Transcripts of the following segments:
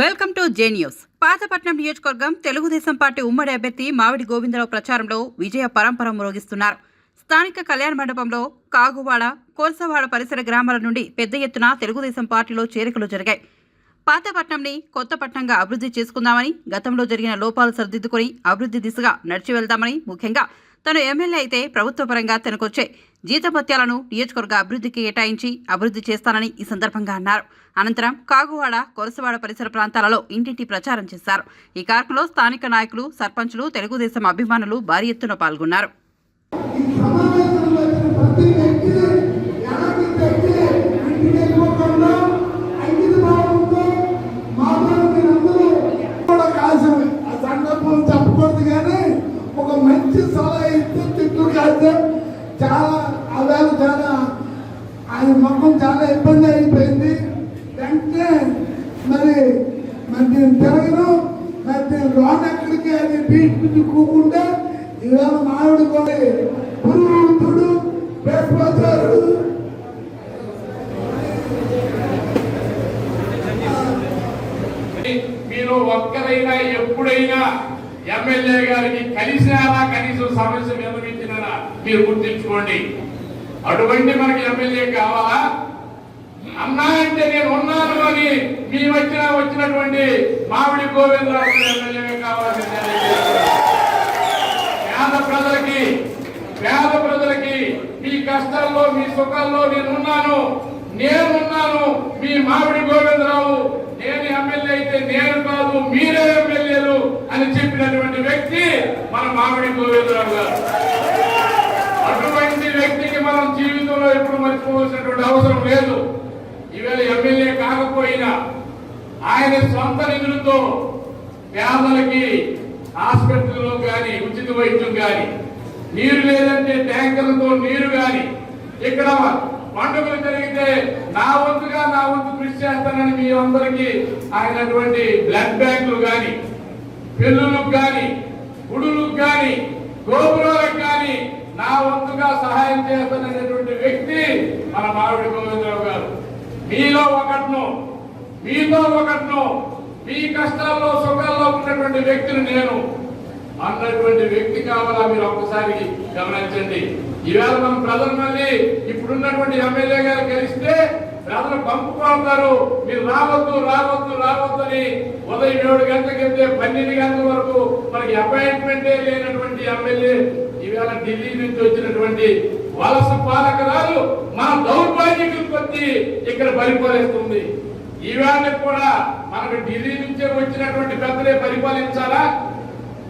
Welcome to J news. Pathapatnam నియోజకవర్గం Telugu Desam party ఉమ్మడి అభ్యర్థి మావిడి గోవిందరావు ప్రచారంలో విజయ పరంపర మ్రోగిస్తున్నారు. స్థానిక కళ్యాణ మండపంలో కాగువాడ కోల్సవాడ పరిసర గ్రామాల నుండి పెద్ద ఎత్తున తెలుగుదేశం పార్టీలో చేరికలు జరిగాయి. పాతపట్నంని కొత్తపట్నంగా అభివృద్ధి చేసుకుందామని గతంలో జరిగిన లోపాలు సరిదిద్దుకొని అభివృద్ధి దిశగా నడిచి వెళ్దామని ముఖ్యంగా తను ఎమ్మెల్యే అయితే ప్రభుత్వ పరంగా తనకొచ్చే జీతభత్యాలను నియోజకవర్గ అభివృద్ధికి కేటాయించి అభివృద్ధి చేస్తానని ఈ సందర్భంగా అన్నారు. అనంతరం కాగువాడ కొరసవాడ పరిసర ప్రాంతాలలో ఇంటింటి ప్రచారం చేశారు. ఈ కార్యక్రమంలో స్థానిక నాయకులు సర్పంచులు తెలుగుదేశం అభిమానులు భారీ ఎత్తున పాల్గొన్నారు ఈ సమావేశంలో వచ్చిన ప్రతి వ్యక్తి ఎలాంటి వ్యక్తి ఇంటికి వెళ్ళిపోకుండా అంకిత భావంతో మాత్రం మీరందరూ కూడా కాసం ఆ సందర్భం చెప్పకూడదు కానీ ఒక మంచి సలహా ఇస్తే తిట్లు కాస్తే చాలా ఆవేళ చాలా ఆయన మొత్తం చాలా ఇబ్బంది అయిపోయింది వెంటనే మరి మరి నేను తిరగను మరి నేను లోన్ ఎక్కడికి అని బీచ్ నుంచి కూకుంటే ఇవాళ మీరు ఒక్కరైనా ఎప్పుడైనా ఎమ్మెల్యే గారికి కలిసినారా? కనీసం సమస్య విన్నవించినారా మీరు గుర్తించుకోండి. అటువంటి మనకి ఎమ్మెల్యే కావాలా? అన్నా అంటే నేను ఉన్నాను అని మీ వచ్చిన వచ్చినటువంటి మామిడి గోవిందరావు గారు ఎమ్మెల్యే కావాలని పేద ప్రజలకి పేద ప్రజలకి మీ కష్టాల్లో మీ సుఖాల్లో నేనున్నాను నేనున్నాను మీ మామిడి గోవిందరావు నేను ఎమ్మెల్యే అయితే నేను కాదు మీరే ఎమ్మెల్యేలు అని చెప్పినటువంటి వ్యక్తి మన మామిడి గోవిందరావు గారు. అటువంటి వ్యక్తికి మనం జీవితంలో ఎప్పుడు మర్చిపోవాల్సినటువంటి అవసరం లేదు. ఈవేళ ఎమ్మెల్యే కాకపోయినా ఆయన సొంత నిధులతో పేదలకి హాస్పిటల్లో కానీ ఉచిత వైద్యం కానీ నీరు లేదంటే ట్యాంకర్లతో నీరు కానీ ఇక్కడ పండుగలు జరిగితే నా వంతుగా నా వంతు కృషి చేస్తానని మీ అందరికీ ఆయనటువంటి బ్లడ్ బ్యాంకులు కానీ పెళ్ళులకు కానీ గుడులకు కానీ గోపురాలకు కానీ నా వంతుగా సహాయం చేస్తాననేటువంటి వ్యక్తి మన మావిడి గోవిందరావు గారు. మీలో ఒకటిను మీతో ఒకటిను మీ కష్టాల్లో సుఖాల్లో ఉన్నటువంటి వ్యక్తిని నేను. అన్నటువంటి వ్యక్తి కావాలా మీరు ఒక్కసారి గమనించండి. ఈవేళ మన ప్రజలు మళ్ళీ ఇప్పుడున్నటువంటి ఎమ్మెల్యే గారు గెలిస్తే ప్రజలు పంపుకుంటారు మీరు రావద్దు రావద్దు రావద్దు అని ఉదయం ఏడు గంటలకు వెళ్తే పన్నెండు గంటల వరకు మనకి అపాయింట్మెంటే లేనటువంటి ఎమ్మెల్యే ఈవేళ ఢిల్లీ నుంచి వచ్చినటువంటి వలస పాలకరాలు మన దౌర్భాగ్యం కొద్ది ఇక్కడ పరిపాలిస్తుంది ఈవేళ కూడా మనకు ఢిల్లీ నుంచే వచ్చినటువంటి పెద్దలే పరిపాలించాలా?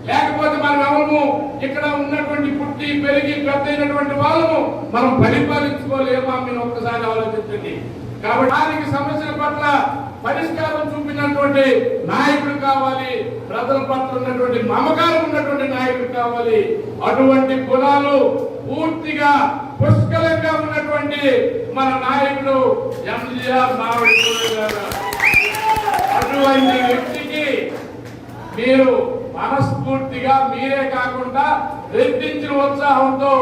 లేకపోతే మనం ఎవరము? ఇక్కడ ఉన్నటువంటి పుట్టి పెరిగి పెద్ద అయినటువంటి వాళ్ళము మనం పరిపాలించుకోలేమా మీరు ఒక్కసారి ఆలోచించండి. కాబట్టి దానికి సమస్యల పట్ల పరిష్కారం చూపినటువంటి నాయకుడు కావాలి ప్రజల పట్ల ఉన్నటువంటి మమకారం ఉన్నటువంటి నాయకుడు కావాలి. అటువంటి గుణాలు పూర్తిగా పుష్కలంగా ఉన్నటువంటి మన నాయకుడు ఎంజీఆర్ మావిడి అటువంటి వ్యక్తికి మీరు మనస్ఫూర్తిగా మీరే కాకుండా రెట్టించిన ఉత్సాహంతో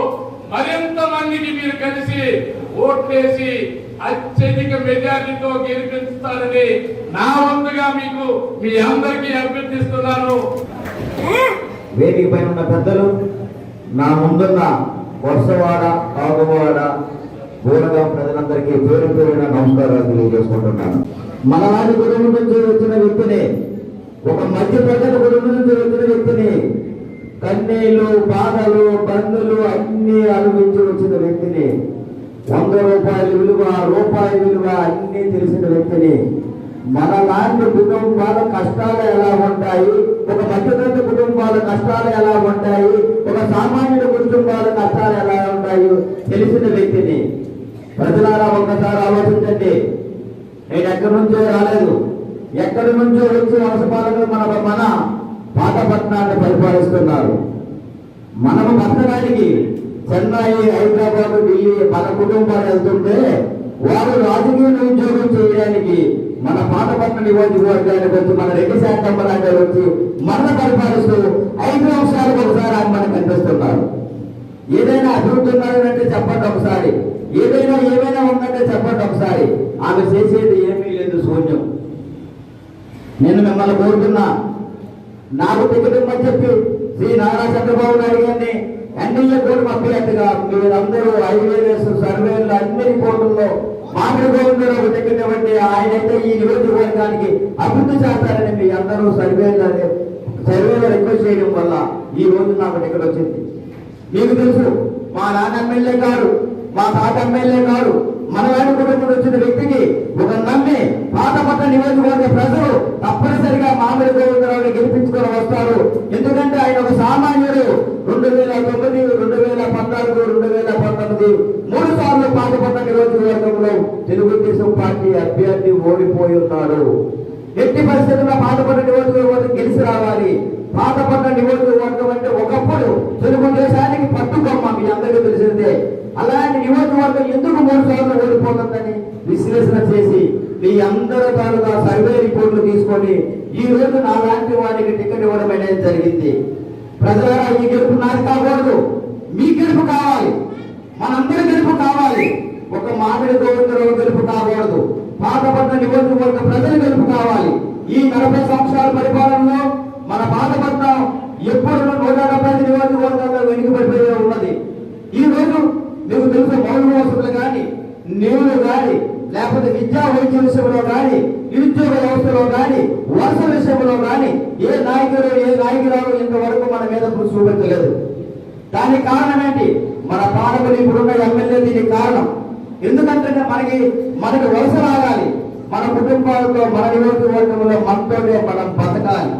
మరింత మందికి మీరు కలిసి ఓట్లేసి అత్యధిక మెజారిటీతో గెలిపిస్తారని నా వంతుగా మీకు మీ అందరికీ అభ్యర్థిస్తున్నాను. వేదిక పైన ఉన్న పెద్దలు నా ముందున్న వర్షవాడ కాగువాడ బోరగా ప్రజలందరికీ పేరు పేరున నమస్కారాలు తెలియజేసుకుంటున్నాను. మన నాటి కుటుంబం నుంచి వచ్చిన వ్యక్తిని ఒక మధ్య ప్రజల కుటుంబం నుంచి వచ్చిన వ్యక్తిని కన్నీళ్ళు బాధలు బంధులు అన్ని అనుభవించి వచ్చిన వ్యక్తిని వంద రూపాయల విలువ రూపాయి విలువ అన్ని తెలిసిన వ్యక్తిని మన లాంటి కుటుంబాల కష్టాలు ఎలా ఉంటాయి? ఒక మధ్యతరగతి కుటుంబాల కష్టాలు ఎలా ఉంటాయి? ఒక సామాన్యుల కుటుంబాల కష్టాలు ఎలా ఉంటాయో తెలిసిన వ్యక్తిని. ప్రజలారా ఒక్కసారి ఆలోచించండి. నేను ఎక్కడి నుంచో రాలేదు. ఎక్కడి నుంచో వచ్చి వలసపాలకులు మన మన పాతపట్నాన్ని పరిపాలిస్తున్నారు. మనము బతకడానికి చెన్నై హైదరాబాద్ ఢిల్లీ మన కుటుంబాలు వెళ్తుంటే వారు రాజకీయ ఉద్యోగం చేయడానికి మన పాతపట్నం నియోజకవర్గానికి వచ్చి మన రెడ్డి శాఖ లాంటి వచ్చి మన పరిపాలిస్తూ ఐదు నిమిషాలకు ఒకసారి ఆయన మనకు కనిపిస్తున్నారు. ఏదైనా అభివృద్ధి ఉన్నదంటే చెప్పండి ఒకసారి. ఏదైనా ఏమైనా ఉందంటే చెప్పండి ఒకసారి. ఆమె చేసేది ఏమీ లేదు శూన్యం. నేను మిమ్మల్ని కోరుతున్నా. నాకు టికెట్ చెప్పి శ్రీ నారా చంద్రబాబు నాయుడు గారిని ఎన్డీఏ కోర్టు అభ్యర్థిగా మీరందరూ ఐవేఎస్ సర్వేలు అన్ని రిపోర్టుల్లో మాట్లాడుకోవడం ఒక టికెట్ ఇవ్వండి. ఆయన అయితే ఈ నియోజకవర్గానికి అభివృద్ధి చేస్తారని మీ అందరూ సర్వేలు సర్వేలో రిక్వెస్ట్ చేయడం వల్ల ఈ రోజు నాకు టికెట్ వచ్చింది. మీకు తెలుసు మా నాన్న ఎమ్మెల్యే గారు మా తాత ఎమ్మెల్యే గారు మన వారి కుటుంబం వచ్చిన వ్యక్తికి ఒక నమ్మి పాతపట్ట నియోజకవర్గ ప్రజలు తప్పనిసరిగా మామిడి గోవిందరావుని గెలిపించుకొని వస్తారు. ఎందుకంటే ఆయన ఒక సామాన్యుడు. రెండు వేల తొమ్మిది రెండు వేల పద్నాలుగు రెండు వేల పంతొమ్మిది మూడు సార్లు పాతపట్ట నియోజకవర్గంలో తెలుగుదేశం పార్టీ అభ్యర్థి ఓడిపోయి ఉన్నారు. ఎట్టి పరిస్థితుల్లో పాతపట్ట నియోజకవర్గం గెలిచి రావాలి. పాతపట్ట నియోజకవర్గం అంటే ఒకప్పుడు తెలుగుదేశాన్ని అలాంటి నియోజకవర్గం ఎందుకు మూడు సార్లు ఓడిపోతుందని విశ్లేషణ చేసి మీ అందరి తాలూకా సర్వే రిపోర్ట్లు తీసుకొని ఈ రోజు నా లాంటి వాడికి టికెట్ ఇవ్వడం అనేది జరిగింది. ప్రజలారా ఈ గెలుపు నాది కాకూడదు. మీ గెలుపు కావాలి. మనందరి గెలుపు కావాలి. ఒక మామిడి గోవిందరావు గెలుపు కాకూడదు. పాతపట్న నియోజకవర్గ ప్రజల గెలుపు కావాలి. ఈ నలభై సంవత్సరాల పరిపాలన మన పాతపట్నం ఎప్పుడు నూట డెబ్బై ఐదు నియోజకవర్గాల్లో వెనుకబడిపోయి ఉన్నది ఈ రోజు మీకు తెలుసు మౌలిక వసతులు కానీ నీళ్ళు కానీ లేకపోతే విద్యా వైద్య విషయంలో కానీ నిరుద్యోగ వ్యవస్థలో కానీ వలస విషయంలో కానీ ఏ నాయకుడు ఏ నాయకురాలు ఇంతవరకు మన మీద కృషి చూపించలేదు దానికి కారణం ఏంటి? మన పాలకులు ఇప్పుడున్న ఎమ్మెల్యే దీనికి కారణం. ఎందుకంటే మనకి మనకి వలస రాగాలి మన కుటుంబాలతో మన నియోజకవర్గంలో మనతోనే మనం బతకాలి.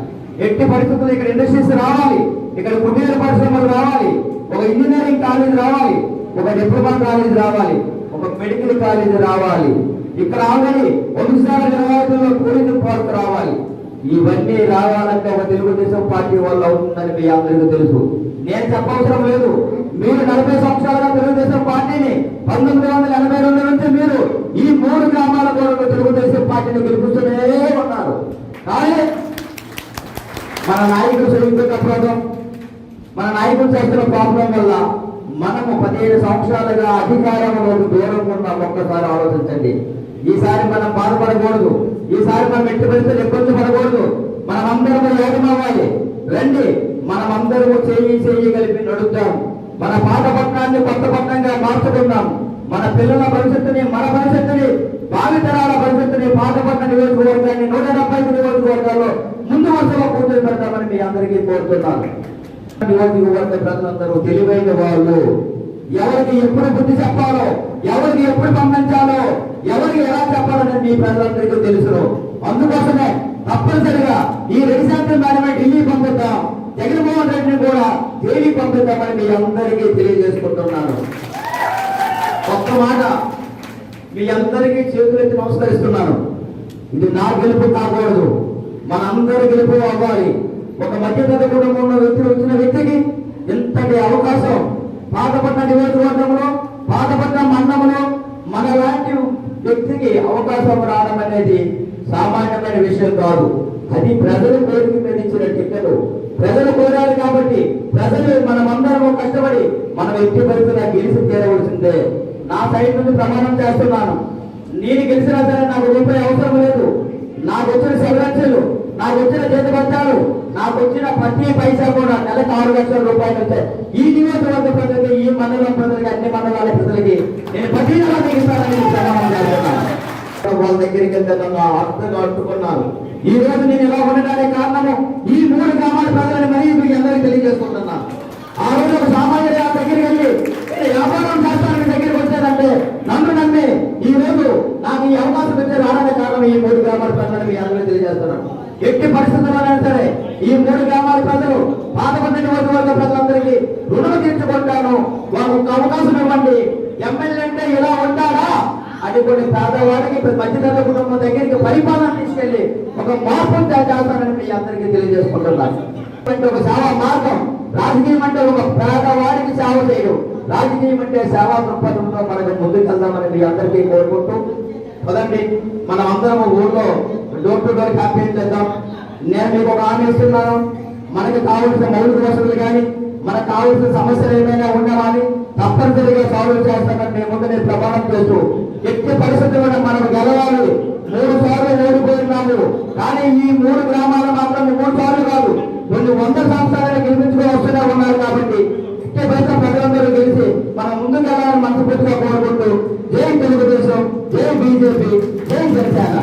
ఎట్టి పరిస్థితులు ఇక్కడ ఇండస్ట్రీస్ రావాలి. ఇక్కడ కుటీర పరిశ్రమలు రావాలి. ఒక ఇంజనీరింగ్ కాలేజ్ రావాలి. ఒక డిప్లొమా కాలేజ్ రావాలి. ఒక మెడికల్ కాలేజ్ రావాలి. ఇక్కడ ఆల్రెడీ వంశాల నిర్వాహకుల్లో టూరిజం పోస్ట్ రావాలి. ఇవన్నీ రావాలంటే ఒక తెలుగుదేశం పార్టీ వల్ల అవుతుందని మీ అందరికీ తెలుసు. నేను చెప్పవసరం లేదు. మీరు నలభై సంవత్సరాలుగా తెలుగుదేశం పార్టీని పంతొమ్మిది వందల ఎనభై రెండు నుంచి మీరు ఈ మూడు గ్రామాల కొరకు తెలుగుదేశం పార్టీని గెలుపుతూనే ఉన్నారు. కానీ మన నాయకుడు చదువుతున్న ప్రాబ్లం మన నాయకులు చేస్తున్న ప్రాబ్లం వల్ల మనము పదిహేడు సంవత్సరాలుగా అధికారంలోకి దూరం ఉన్నాం ఒక్కసారి ఆలోచించండి. ఈసారి మనం బాధపడకూడదు. ఈసారి మనం ఎట్టి పరిస్థితులు ఇబ్బంది పడకూడదు. మనం అందరం ఏకమవ్వాలి. రండి. మనం చేయి చేయి కలిపి నడుద్దాం. మన పాత పట్టణాన్ని కొత్త పట్టణంగా మార్చుకుందాం. మన పిల్లల భవిష్యత్తుని మన భవిష్యత్తుని భావితరాల భవిష్యత్తుని పాతపట్న నియోజకవర్గాన్ని నూట డెబ్బై ఐదు నియోజకవర్గాల్లో ముందు వరుసలో పూర్తి పెడతామని మీ అందరికీ కోరుతున్నాను. నియోజకవర్గ ప్రజలందరూ తెలివైన వాళ్ళు. ఎవరికి ఎప్పుడు బుద్ధి చెప్పాలో ఎవరికి ఎప్పుడు పంపించాలో ఎవరికి ఎలా చెప్పాలని మీ ప్రజలందరికీ తెలుసును. అందుకోసమే తప్పనిసరిగా ఈ రెసిడెంట్ మేడమే ఢిల్లీ పంపుతాం జగన్మోహన్ రెడ్డిని కూడా జైలు పంపుతామని మీ అందరికీ తెలియజేసుకుంటున్నాను. ఒక్క మాట మీ అందరికీ చేతులెత్తి నమస్కరిస్తున్నాను. ఇది నా గెలుపు కాకూడదు. మనందరి గెలుపు అవ్వాలి. ఒక మధ్యతర కుటుంబం వ్యక్తి వచ్చిన వ్యక్తికి ఇంతటి అవకాశం పాతపట్న నియోజకవర్గంలో పాతపట్న మండలంలో మన లాంటి వ్యక్తికి అవకాశం రావడం అనేది సామాన్యమైన విషయం కాదు అది ప్రజలు కోరిక మీద ఇచ్చిన టికెట్ ప్రజలు కోరారు కాబట్టి ప్రజలు అందరం కష్టపడి మనం ఎట్టి పరిస్థితుల్లో గెలిచి చేరవలసిందే నా సైడ్ నుండి ప్రమాణం చేస్తున్నాను. నేను గెలిచినా సరే నాకు రూపాయి అవసరం లేదు. నాకు వచ్చిన సెలవులు నాకు వచ్చిన జీతపత్రాలు నాకు వచ్చిన ప్రతి పైసా కూడా నెలకు ఆరు లక్షల రూపాయలు ఉంటాయి ఈ నియోజకవర్గ ప్రజలకి ఈ మండలం ప్రజలకి అన్ని మండలాల ప్రజలకి నేను ప్రతి నెల వాళ్ళ దగ్గరికి వెళ్తాను అర్థం అర్థంగా అట్టుకున్నారు ఈ రోజు నేను ఇలా ఉండడానికి కారణము ఈ మూడు గ్రామాల ప్రజలని మరీ మీకు అందరికీ తెలియజేసుకుంటున్నా ఆ రోజు ఒక సామాన్యుడు ఆ దగ్గరికి వెళ్ళి వ్యాపారం చేస్తానని దగ్గరికి వచ్చానంటే నన్ను నమ్మి ఈ రోజు నాకు ఈ అవకాశం ఇచ్చే రావడానికి కారణం ఈ మూడు గ్రామాల ప్రజలని మీ అందరికీ తెలియజేస్తున్నాను. ఎట్టి పరిస్థితుల్లోనైనా సరే ఈ మూడు గ్రామాల ప్రజలు పాతపట్ల నియోజకవర్గ ప్రజలందరికీ రుణం తీర్చుకుంటాను. వాళ్ళకు ఒక అవకాశం ఇవ్వండి. ఎమ్మెల్యే అంటే ఇలా ఉంటారా అది కొన్ని పేదవాడికి మధ్యతర కుటుంబం దగ్గరికి పరిపాలన తీసుకెళ్ళి ఒక మార్పు చేస్తానని మీ అందరికీ తెలియజేసుకుంటున్నాను. అంటే ఒక సేవా మార్గం. రాజకీయం అంటే ఒక పేదవాడికి సేవ చేయడం. రాజకీయం అంటే సేవా దృక్పథంతో మనకు ముందుకెళ్దామని మీ అందరికీ కోరుకుంటూ పదండి. మనం అందరం ఊళ్ళో డోర్ టు డోర్ క్యాంపెయిన్ చేద్దాం. నేను మీకు ఒక హామీ ఇస్తున్నాను. మనకి కావాల్సిన మౌలిక వసతులు కానీ మనకు కావాల్సిన సమస్యలు ఏమైనా ఉండవాలి తప్పనిసరిగా సాల్వ్ చేస్తామని మేము ముందు నేను ప్రమాణం చేస్తూ ఎట్టి పరిస్థితులను మనం గెలవాలి. మూడు సార్లు ఓడిపోయినాము. కానీ ఈ మూడు గ్రామాలు మాత్రం మూడు సార్లు కాదు కొన్ని వంద సంవత్సరాలు గెలిపించుకుని వస్తూనే ఉన్నారు కాబట్టి ఎట్టి పరిస్థితి ప్రజలందరూ గెలిచి మనం ముందు గెలవాలని మనసు మనస్ఫూర్తిగా కోరుకుంటూ జై తెలుగుదేశం జై బీజేపీ జై జనసేన.